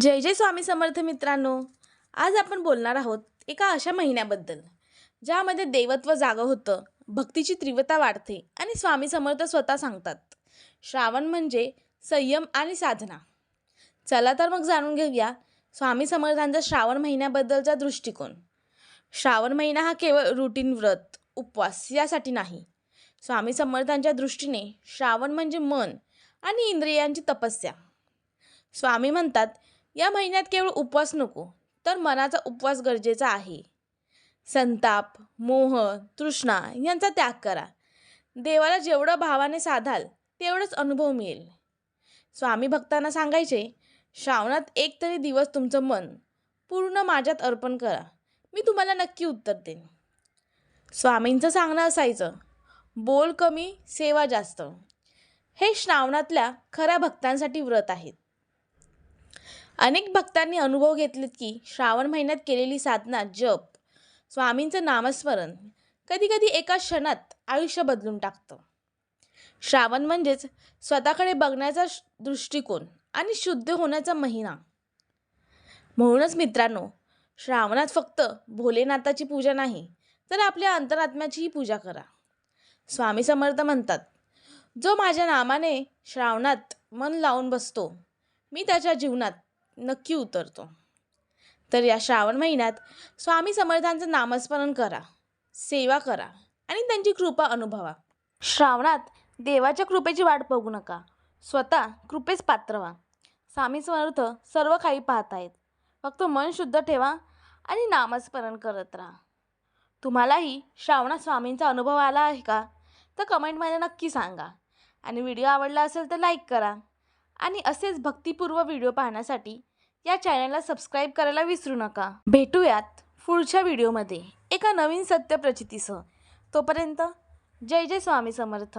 जय जय स्वामी समर्थ मित्रांनो. आज आपण बोलणार आहोत एका अशा महिन्याबद्दल ज्यामध्ये देवत्व जागं होतं भक्तीची तीव्रता वाढते आणि स्वामी समर्थ स्वतः सांगतात. श्रावण म्हणजे संयम आणि साधना. चला तर मग जाणून घेऊया स्वामी समर्थांचा श्रावण महिन्याबद्दलचा दृष्टिकोन. श्रावण महिना हा केवळ रुटीन व्रत उपवास यासाठी नाही. स्वामी समर्थांच्या दृष्टीने श्रावण म्हणजे मन आणि इंद्रियांची तपस्या. स्वामी म्हणतात या महिन्यात केवळ उपवास नको तर मनाचा उपवास गरजेचा आहे. संताप मोह तृष्णा यांचा त्याग करा. देवाला जेवढं भावाने साधाल तेवढंच अनुभव मिळेल. स्वामी भक्तांना सांगायचे श्रावणात एक तरी दिवस तुमचं मन पूर्ण माझ्यात अर्पण करा. मी तुम्हाला नक्की उत्तर देईन. स्वामींचं सांगणं असायचं बोल कमी सेवा जास्त. हे श्रावणातल्या खऱ्या भक्तांसाठी व्रत आहेत. अनेक भक्तांनी अनुभव घेतलेत की श्रावण महिन्यात केलेली साधना जप स्वामींचं नामस्मरण कधीकधी एका क्षणात आयुष्य बदलून टाकतं. श्रावण म्हणजेच स्वतःकडे बघण्याचा दृष्टिकोन आणि शुद्ध होण्याचा महिना. म्हणूनच मित्रांनो श्रावणात फक्त भोलेनाथाची पूजा नाही तर आपल्या अंतरात्म्याचीही पूजा करा. स्वामी समर्थ म्हणतात जो माझ्या नामाने श्रावणात मन लावून बसतो मी त्याच्या जीवनात नक्की उतरतो. तर या श्रावण महिन्यात स्वामी समर्थांचं नामस्मरण करा सेवा करा आणि त्यांची कृपा अनुभवा. श्रावणात देवाच्या कृपेची वाट बघू नका स्वतः कृपेस पात्र व्हा. स्वामी समर्थ सर्व काही पाहत आहेत फक्त मन शुद्ध ठेवा आणि नामस्मरण करत राहा. तुम्हालाही श्रावणात स्वामींचा अनुभव आला आहे का? तर कमेंटमध्ये नक्की सांगा. आणि व्हिडिओ आवडला असेल तर लाईक करा. आणि असेच भक्तिपूर्व व्हिडिओ पाहण्यासाठी या चॅनलला सबस्क्राईब करायला विसरू नका. भेटूयात पुढच्या व्हिडिओमध्ये एका नवीन सत्य प्रचितीसह. तोपर्यंत जय जय स्वामी समर्थ.